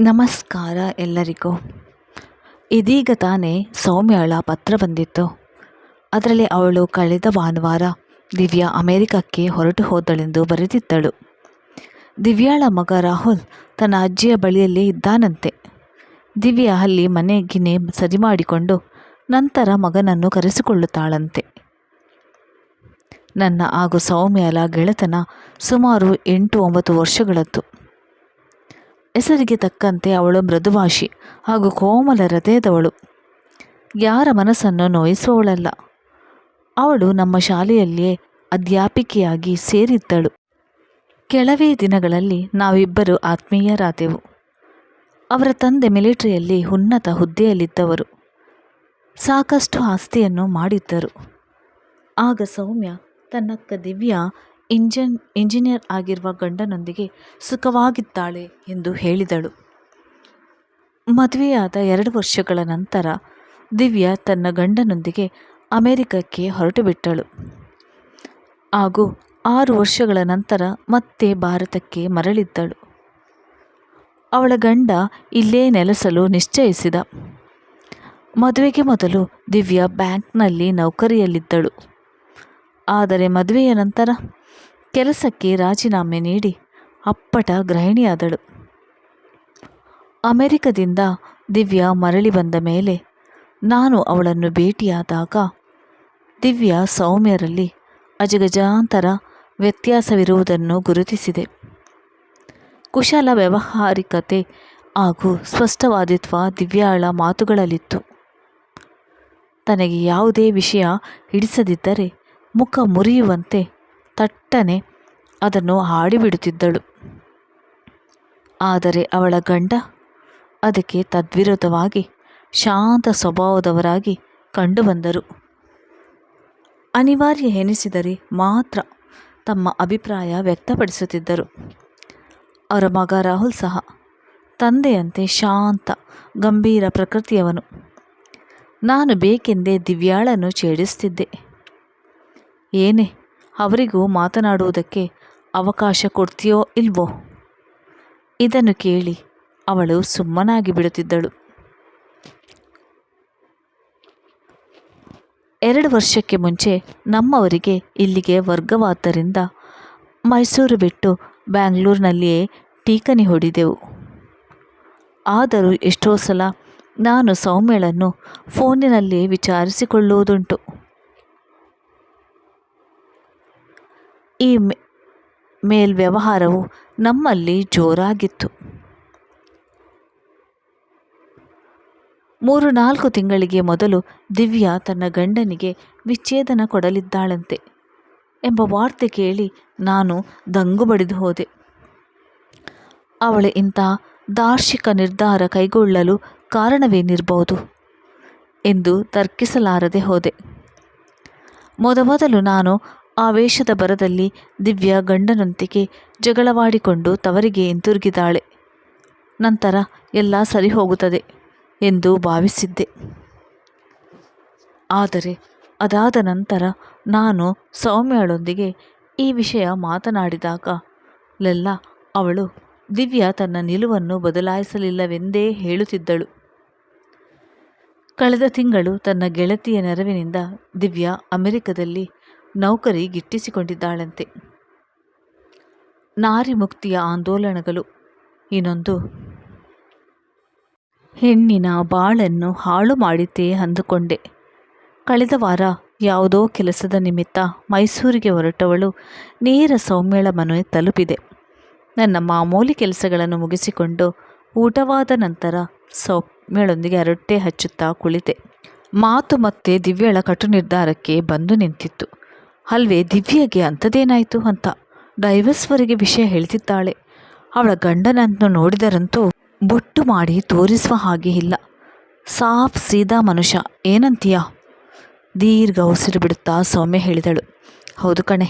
ನಮಸ್ಕಾರ ಎಲ್ಲರಿಗೂ. ಇದೀಗ ತಾನೇ ಸೌಮ್ಯಳ ಪತ್ರ ಬಂದಿತ್ತು. ಅದರಲ್ಲಿ ಅವಳು ಕಳೆದ ಭಾನುವಾರ ದಿವ್ಯಾ ಅಮೆರಿಕಕ್ಕೆ ಹೊರಟು ಹೋದಳೆಂದು ಬರೆದಿದ್ದಳು. ದಿವ್ಯಾಳ ಮಗ ರಾಹುಲ್ ತನ್ನ ಅಜ್ಜಿಯ ಬಳಿಯಲ್ಲೇ ಇದ್ದಾನಂತೆ. ದಿವ್ಯಾ ಅಲ್ಲಿ ಮನೆಗಿನೇ ಸರಿ ಮಾಡಿಕೊಂಡು ನಂತರ ಮಗನನ್ನು ಕರೆಸಿಕೊಳ್ಳುತ್ತಾಳಂತೆ. ನನ್ನ ಹಾಗೂ ಸೌಮ್ಯಳ ಗೆಳೆತನ ಸುಮಾರು ಎಂಟು ಒಂಬತ್ತು ವರ್ಷಗಳದ್ದು. ಹೆಸರಿಗೆ ತಕ್ಕಂತೆ ಅವಳು ಮೃದುಭಾಷಿ ಹಾಗೂ ಕೋಮಲ ಹೃದಯದವಳು. ಯಾರ ಮನಸ್ಸನ್ನು ನೋಯಿಸುವವಳಲ್ಲ. ಅವಳು ನಮ್ಮ ಶಾಲೆಯಲ್ಲಿಯೇ ಅಧ್ಯಾಪಿಕೆಯಾಗಿ ಸೇರಿದ್ದಳು. ಕೆಲವೇ ದಿನಗಳಲ್ಲಿ ನಾವಿಬ್ಬರು ಆತ್ಮೀಯರಾದೆವು. ಅವರ ತಂದೆ ಮಿಲಿಟರಿಯಲ್ಲಿ ಉನ್ನತ ಹುದ್ದೆಯಲ್ಲಿದ್ದವರು. ಸಾಕಷ್ಟು ಆಸ್ತಿಯನ್ನು ಮಾಡಿದ್ದರು. ಆಗ ಸೌಮ್ಯ ತನ್ನಕ್ಕ ದಿವ್ಯಾ ಇಂಜನ್, ಇಂಜಿನಿಯರ್ ಆಗಿರುವ ಗಂಡನೊಂದಿಗೆ ಸುಖವಾಗಿದ್ದಾಳೆ ಎಂದು ಹೇಳಿದಳು. ಮದುವೆಯಾದ ಎರಡು ವರ್ಷಗಳ ನಂತರ ದಿವ್ಯಾ ತನ್ನ ಗಂಡನೊಂದಿಗೆ ಅಮೆರಿಕಕ್ಕೆ ಹೊರಟುಬಿಟ್ಟಳು. ಹಾಗೂ ಆರು ವರ್ಷಗಳ ನಂತರ ಮತ್ತೆ ಭಾರತಕ್ಕೆ ಮರಳಿದ್ದಳು. ಅವಳ ಗಂಡ ಇಲ್ಲೇ ನೆಲೆಸಲು ನಿಶ್ಚಯಿಸಿದ. ಮದುವೆಗೆ ಮೊದಲು ದಿವ್ಯಾ ಬ್ಯಾಂಕ್ನಲ್ಲಿ ನೌಕರಿಯಲ್ಲಿದ್ದಳು. ಆದರೆ ಮದುವೆಯ ನಂತರ ಕೆಲಸಕ್ಕೆ ರಾಜೀನಾಮೆ ನೀಡಿ ಅಪ್ಪಟ ಗೃಹಿಣಿಯಾದಳು. ಅಮೆರಿಕದಿಂದ ದಿವ್ಯಾ ಮರಳಿ ಬಂದ ಮೇಲೆ ನಾನು ಅವಳನ್ನು ಭೇಟಿಯಾದಾಗ ದಿವ್ಯಾ ಸೌಮ್ಯರಲ್ಲಿ ಅಜಗಜಾಂತರ ವ್ಯತ್ಯಾಸವಿರುವುದನ್ನು ಗುರುತಿಸಿದೆ. ಕುಶಲ ವ್ಯವಹಾರಿಕತೆ ಹಾಗೂ ಸ್ಪಷ್ಟವಾದಿತ್ವ ದಿವ್ಯಾಳ ಮಾತುಗಳಲ್ಲಿತ್ತು. ತನಗೆ ಯಾವುದೇ ವಿಷಯ ಹಿಡಿಸದಿದ್ದರೆ ಮುಖ ಮುರಿಯುವಂತೆ ತಟ್ಟನೆ ಅದನ್ನು ಹಾಡಿಬಿಡುತ್ತಿದ್ದಳು. ಆದರೆ ಅವಳ ಗಂಡ ಅದಕ್ಕೆ ತದ್ವಿರುದ್ಧವಾಗಿ ಶಾಂತ ಸ್ವಭಾವದವರಾಗಿ ಕಂಡುಬಂದರು. ಅನಿವಾರ್ಯ ಎನಿಸಿದರೆ ಮಾತ್ರ ತಮ್ಮ ಅಭಿಪ್ರಾಯ ವ್ಯಕ್ತಪಡಿಸುತ್ತಿದ್ದರು. ಅವರ ಮಗ ರಾಹುಲ್ ಸಹ ತಂದೆಯಂತೆ ಶಾಂತ, ಗಂಭೀರ ಪ್ರಕೃತಿಯವನು. ನಾನು ಬೇಕೆಂದೇ ದಿವ್ಯಾಳನ್ನು ಛೇಡಿಸ್ತಿದ್ದೆ ಏನೇ ಅವರಿಗೂ ಮಾತನಾಡುವುದಕ್ಕೆ ಅವಕಾಶ ಕೊಡ್ತೀಯೋ ಇಲ್ವೋ? ಇದನ್ನು ಕೇಳಿ ಅವಳು ಸುಮ್ಮನಾಗಿ ಬಿಡುತ್ತಿದ್ದಳು. ಎರಡು ವರ್ಷಕ್ಕೆ ಮುಂಚೆ ನಮ್ಮವರಿಗೆ ಇಲ್ಲಿಗೆ ವರ್ಗವಾದ್ದರಿಂದ ಮೈಸೂರು ಬಿಟ್ಟು ಬ್ಯಾಂಗ್ಳೂರಿನಲ್ಲಿಯೇ ಟೀಕನಿ ಹೊಡಿದೆವು. ಆದರೂ ಎಷ್ಟೋ ಸಲ ನಾನು ಸೌಮ್ಯಳನ್ನು ಫೋನಿನಲ್ಲಿ ವಿಚಾರಿಸಿಕೊಳ್ಳುವುದುಂಟು. ಈ ಮೇಲ್ ವ್ಯವಹಾರವು ನಮ್ಮಲ್ಲಿ ಜೋರಾಗಿತ್ತು. ಮೂರು ನಾಲ್ಕು ತಿಂಗಳಿಗೆ ಮೊದಲು ದಿವ್ಯಾ ತನ್ನ ಗಂಡನಿಗೆ ವಿಚ್ಛೇದನ ಕೊಡಲಿದ್ದಾಳಂತೆ ಎಂಬ ವಾರ್ತೆ ಕೇಳಿ ನಾನು ದಂಗು ಬಡಿದು ಹೋದೆ. ಅವಳು ಇಂಥ ದಾರ್ಶಿಕ ನಿರ್ಧಾರ ಕೈಗೊಳ್ಳಲು ಕಾರಣವೇನಿರಬಹುದು ಎಂದು ತರ್ಕಿಸಲಾರದೆ ಹೋದೆ. ಮೊದಮೊದಲು ನಾನು ಆವೇಶದ ಬರದಲ್ಲಿ ದಿವ್ಯಾ ಗಂಡನೊಂದಿಗೆ ಜಗಳವಾಡಿಕೊಂಡು ತವರಿಗೆ ಹಿಂತಿರುಗಿದಾಳೆ. ನಂತರ ಎಲ್ಲ ಸರಿ ಹೋಗುತ್ತದೆ ಎಂದು ಭಾವಿಸಿದ್ದೆ. ಆದರೆ ಅದಾದ ನಂತರ ನಾನು ಸೌಮ್ಯಳೊಂದಿಗೆ ಈ ವಿಷಯ ಮಾತನಾಡಿದಾಗ ಮಾತನಾಡಿದಾಗಲೆಲ್ಲ ಅವಳು ದಿವ್ಯಾ ತನ್ನ ನಿಲುವನ್ನು ಬದಲಾಯಿಸಲಿಲ್ಲವೆಂದೇ ಹೇಳುತ್ತಿದ್ದಳು. ಕಳೆದ ತಿಂಗಳು ತನ್ನ ಗೆಳತಿಯ ನೆರವಿನಿಂದ ದಿವ್ಯಾ ಅಮೆರಿಕದಲ್ಲಿ ನೌಕರಿ ಗಿಟ್ಟಿಸಿಕೊಂಡಿದ್ದಾಳಂತೆ. ನಾರಿ ಮುಕ್ತಿಯ ಆಂದೋಲನಗಳು. ಇನ್ನೊಂದು, ಹೆಣ್ಣಿನ ಬಾಳನ್ನು ಹಾಳು ಮಾಡಿದ್ದೇ ಅಂದುಕೊಂಡೆ. ಕಳೆದ ವಾರ ಯಾವುದೋ ಕೆಲಸದ ನಿಮಿತ್ತ ಮೈಸೂರಿಗೆ ಹೊರಟವಳು ನೇರ ಸೌಮ್ಯಳ ಮನೆ ತಲುಪಿದೆ. ನನ್ನ ಮಾಮೂಲಿ ಕೆಲಸಗಳನ್ನು ಮುಗಿಸಿಕೊಂಡು ಊಟವಾದ ನಂತರ ಸೌಮ್ಯಳೊಂದಿಗೆ ಅರಟ್ಟೆ ಹಚ್ಚುತ್ತಾ ಕುಳಿತೆ. ಮಾತು ಮತ್ತೆ ದಿವ್ಯಳ ಕಟು ನಿರ್ಧಾರಕ್ಕೆ ಬಂದು ನಿಂತಿತ್ತು. ಅಲ್ವೇ ದಿವ್ಯಗೆ ಅಂಥದ್ದೇನಾಯಿತು ಅಂತ ಡೈವರ್ಸ್ವರೆಗೆ ವಿಷಯ ಹೇಳ್ತಿದ್ದಾಳೆ. ಅವಳ ಗಂಡನನ್ನು ನೋಡಿದರಂತೂ ಬೊಟ್ಟು ಮಾಡಿ ತೋರಿಸುವ ಹಾಗೆ ಇಲ್ಲ. ಸಾಫ್ ಸೀದಾ ಮನುಷ್ಯ, ಏನಂತೀಯ? ದೀರ್ಘ ಉಸಿರು ಬಿಡುತ್ತಾ ಸೌಮ್ಯ ಹೇಳಿದಳು. ಹೌದು ಕಣೆ,